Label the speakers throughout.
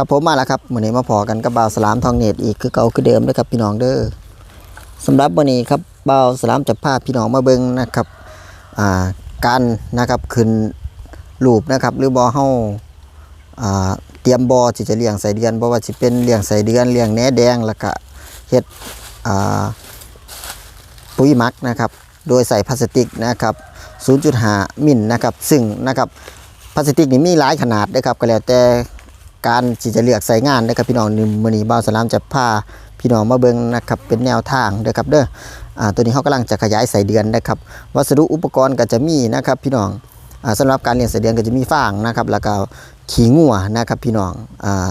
Speaker 1: ครับผมมาแล้วครับมื้อนี้มาพอกันกับบ่าวสลามทองเนตอีกคือเก่าคือเดิมเด้อครับพี่น้องเด้อสำหรับมื้อนี้ครับบ่าวสลามจะพาพี่น้องมาเบิ่งนะครับอ่าการนะครับขึ้นรูปนะครับ หรือบ่เฮาอ่าเตรียมบ่อที่จะเลี้ยงไส้เดือนบ่ว่าสิเป็นเลี้ยงไส้เดือนเลี้ยงแหนแดงแล้วก็เฮ็ดอ่าปุ๋ยมักนะครับ โดยใส่พลาสติกนะครับ 0.5 มิลนะครับ ซึ่งนะครับพลาสติกนี่มีหลายขนาดนะครับก็แล้วแต่ การที่จะเลือกใส่งานนะครับพี่น้องนี่มื้อนี้บ่าวสลามจะพาพี่น้องมาเบิ่งนะครับเป็นแนวทางเด้อครับเด้ออ่าตัวนี้เขากำลังจะขยายใส่เดือนนะครับวัสดุอุปกรณ์ก็จะมีนะครับพี่น้องอ่าสำหรับการเลี้ยงใส่เดือนก็จะมีฟางนะครับแล้วก็ขี้งัวนะครับพี่น้องอ่า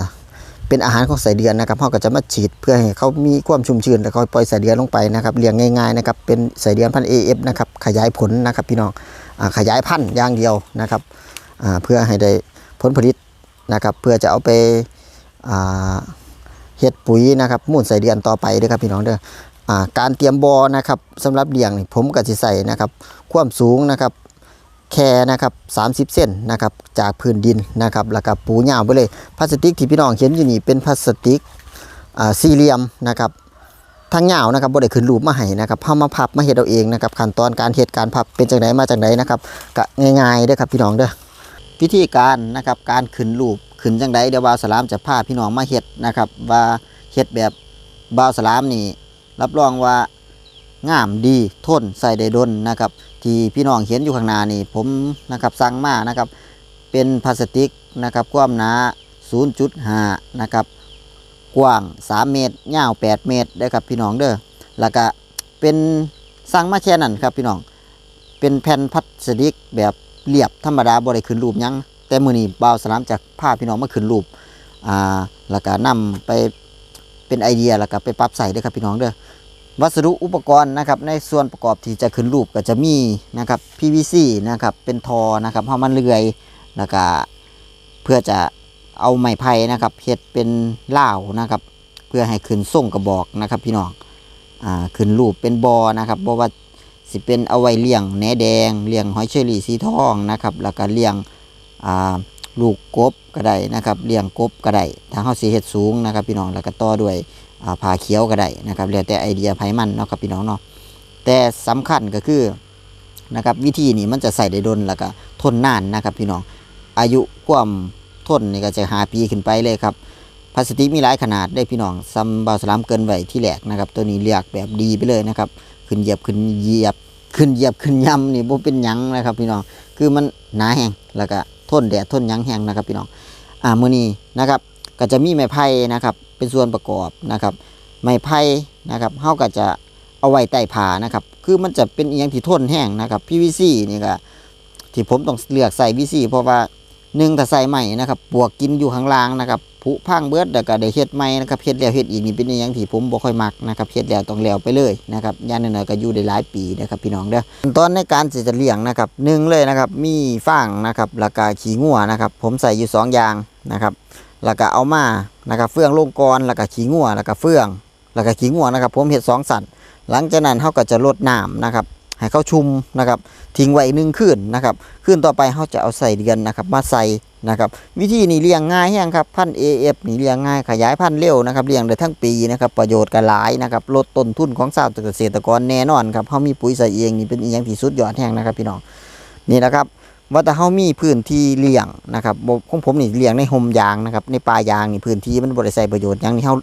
Speaker 1: เป็นอาหารของใส่เดือนนะครับเขาก็จะมาฉีดเพื่อให้เขามีความชุ่มชื้นแล้วก็ปล่อยใส่เดือนลงไปนะครับเลี้ยงง่ายๆนะครับเป็นใส่เดือนพันธุ์ AF นะครับขยายผลนะครับพี่น้องอขยายพันธุ์อย่างเดียวนะครับเพื่อให้ได้ผลผลิต นะครับ เพื่อจะเอาไปเฮ็ดปุ๋ยนะครับมูลใส่เดือนต่อไปเด้อครับพี่น้องเด้อการเตรียมบอนะครับสำหรับเลี้ยงนี่ผมก็สิใส่นะครับ ความสูงนะครับแค่นะครับ30เซนนะครับจากพื้นดินนะครับแล้วก็ปูยาวไปเลยพลาสติกที่พี่น้องเห็นอยู่นี่เป็นพลาสติกสี่เหลี่ยมนะครับทางยาวนะครับบ่ได้ขึ้นรูปมาให้นะครับเฮามาพับมาเฮ็ดเอาเองนะครับขั้นตอนการเฮ็ดการพับเป็นจังไดมาจังไดนะครับก็ง่ายๆเด้อครับพี่น้องเด้อ วิธีการนะครับการขึ้นรูปขึ้นจังไดเดี๋ยวบาวสลามจะพาพี่น้องมาเฮ็ดนะครับว่าเฮ็ดแบบบาวสลามนี่รับรองว่างามดีทนใส่ได้ดนนะครับ ที่พี่น้องเห็นอยู่ข้างหน้านี่ผมนะครับสั่งมานะครับ เป็นพลาสติกนะครับความหนา 0.5 นะครับ กว้าง 3 เมตรยาว 8 เมตรได้ครับพี่น้องเด้อแล้วก็เป็นสั่งมาแค่นั้นครับพี่น้องเป็นแผ่นพลาสติกแบบ เรียบธรรมดาบ่ได้ขึ้นรูปยังแต่มือนี้บ่าวสลามจากพาพพี่น้องมาขึ้นรูปอ่าแล้วก็นำไปเป็นไอเดียแล้วก็ไปปรับใส่เด้ครับพี่น้องเด้อวัสดุอุปกรณ์นะครับในส่วนประกอบที่จะขึ้นรูปก็จะมีนะครับ PVC นะครับเป็นทอนะครับเฮามันเลื่อยแล้วก็เพื่อจะเอาไม้ไผ่นะครับเฮ็ดเป็นล่าวนะครับ เพื่อให้ขึ้นส่งกระบอกนะครับ พี่น้องอ่าขึ้นรูปเป็นบอนะครับบ่ว่า สิเป็นเอาไว้เลี้ยงแหนแดงเลี้ยงหอยเชอรี่สีทองนะครับ แล้วก็เลี้ยงลูกกบก็ได้นะครับเลี้ยงกบก็ได้ถ้าเฮาสิเฮ็ดสูงนะครับ พี่น้องแล้วก็ต่อด้วยผ่าเขียวก็ได้นะครับแล้วแต่ไอเดียไผมันเนาะครับพี่น้องเนาะแต่สำคัญก็คือนะครับวิธีนี้มันจะใส่ได้ดนแล้วก็ทนนานนะครับ พี่น้องอายุความทนนี่ก็จะหาปีขึ้นไปเลยครับ พลาสติกมีหลายขนาดได้พี่น้องซัมบาสลามเกินไว้ที่แหลกนะครับตัวนี้เรียกแบบดีไปเลยนะครับขึ้นเหยียบขึ้นเหยียบขึ้นเหยียบขึ้นย่ำนี่บ่เป็นยังนะครับพี่น้องคือมันหนาแห้งแล้วก็ทนแดดทนยังแห้งนะครับพี่น้องอ่ามือนี้นะครับก็จะมีไม้ไผ่นะครับเป็นส่วนประกอบนะครับไม้ไผ่นะครับเฮาก็จะเอาไว้ใต้ผ้านะครับคือมันจะเป็นอหยังที่ทนแห้งนะครับ PVC นี่ก็ที่ผมต้องเลือกใส่ VC เพราะว่า หนึ่งถ้าใส่ใหม่นะครับปวกกินอยู่ข้างล่างนะครับผุพังเบิดแล้วก็ได้เฮ็ดใหม่นะครับเฮ็ดแล้วเฮ็ดอีกนี่เป็นอหยังที่ผมบ่ค่อยมักนะครับเฮ็ดแล้วต้องแล้วไปเลยนะครับย่านน้อยๆก็อยู่ได้หลายปีนะครับพี่น้องเด้อขั้นตอนในการที่จะเลี้ยงนะครับหนึ่งเลยนะครับมีฟางนะครับแล้วก็ขี้งัวนะครับผมใส่อยู่สองอย่างนะครับแล้วก็เอามานะครับเฟืองลงกรแล้วก็ขี้งัวแล้วก็เฟืองแล้วก็ขี้งัวนะครับผมเห็ดสองสันหลังจากนั้นเขาก็จะลดน้ำนะครับ ให้เขาชุ่มนะครับทิ้งไว้หนึ่งคืนนะครับคืนต่อไปเขาจะเอาใส่เดือนนะครับมาใส่นะครับวิธีนี้เลี้ยงง่ายแห้งครับพัน AF นี่เลี้ยงง่ายขยายพันธุ์เร็วนะครับเลี้ยงได้ทั้งปีนะครับประโยชน์ก็หลายนะครับลดต้นทุนของชาวเกษตรกรแน่นอนครับเขามีปุ๋ยใส่เองนี่เป็นอย่างที่สุดยอดแห้งนะครับพี่น้องนี่นะครับว่าแต่เฮามีพื้นที่เลี้ยงนะครับของผมนี่เลี้ยงในห่มยางนะครับในป่ายางนี่พื้นที่มันบ่ได้ใช้ประโยชน์หยังนี่เฮา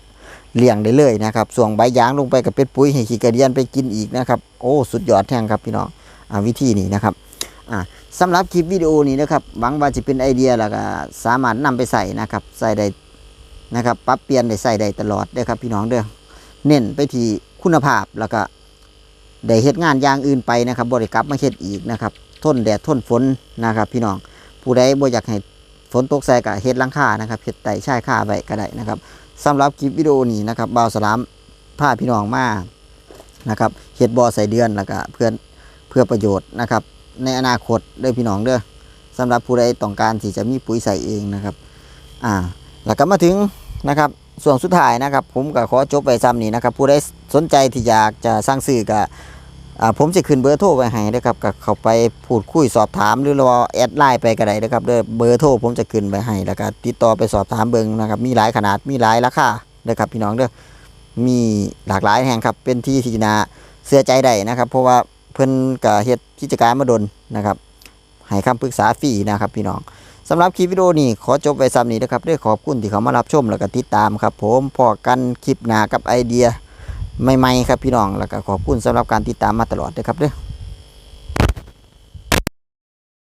Speaker 1: เลี้ยงได้เลยนะครับส่วงใบยางลงไปกับเป็นปุ๋ยให้ขี้กระเดียนไปกินอีกนะครับโอ้สุดยอดแท้งครับพี่น้องอวิธีนี้นะครับอ่าสำหรับคลิปวิดีโอนี้นะครับหวังว่าจะเป็นไอเดียแล้วก็สามารถนำไปใส่นะครับใส่ได้นะครับปรับเปลี่ยนได้ใส่ได้ตลอดเด้อครับพี่น้องเด้อเน้นไปที่คุณภาพแล้วก็ได้เฮ็ดงานอย่างอื่นไปนะครับบริกลับมาเฮ็ดอีกนะครับทนแดดทนฝนนะครับ พี่น้องผู้ใดบ่อยากให้ฝนตกใส่ก็เฮ็ดลังคานะครับเฮ็ดไต่ชายคาไว้ก็ได้นะครับ สำหรับคลิปวิดีโอนี้นะครับบ่าวสลามพาพี่น้องมานะครับเฮ็ดบ่อใส่เดือนแล้วก็เพื่อนเพื่อประโยชน์นะครับ ในอนาคตเด้อพี่น้องเด้อสำหรับผู้ใดต้องการที่จะมีปุ๋ยใส่เองนะครับอ่าแล้วก็มาถึงนะครับส่วนสุดท้ายนะครับ ผมก็ขอจบไปซ้ำนี้นะครับ ผู้ใดสนใจที่อยากจะสร้างซื้อก็อ่า ผมจะขึ้นเบอร์โทรไว้ให้นะครับก็เข้าไปพูดคุยสอบถามหรือว่าแอดไลน์ไปก็ได้นะครับเด้อเบอร์โทรผมจะขึ้นไว้ให้แล้วก็ติดต่อไปสอบถามเบิ่งนะครับ มีหลายขนาดมีหลายราคานะครับพี่น้องเด้อมีหลากหลายแห่งครับเป็นที่ที่นาเสื้อใจได้นะครับ เพราะว่าเพิ่นก็เฮ็ดกิจการมาดนนะครับให้คำปรึกษาฟรีนะครับ พี่น้องสำหรับคลิปวิดีโอนี้ขอจบไว้ซ้ำนี้นะครับด้วยขอบคุณที่เขามารับชมแล้วก็ติดตามครับ ผมพอกันคลิปหน้ากับไอเดีย ใหม่ๆครับพี่น้องแล้วก็ขอบคุณสำหรับการติดตามมาตลอดนะครับเด้อ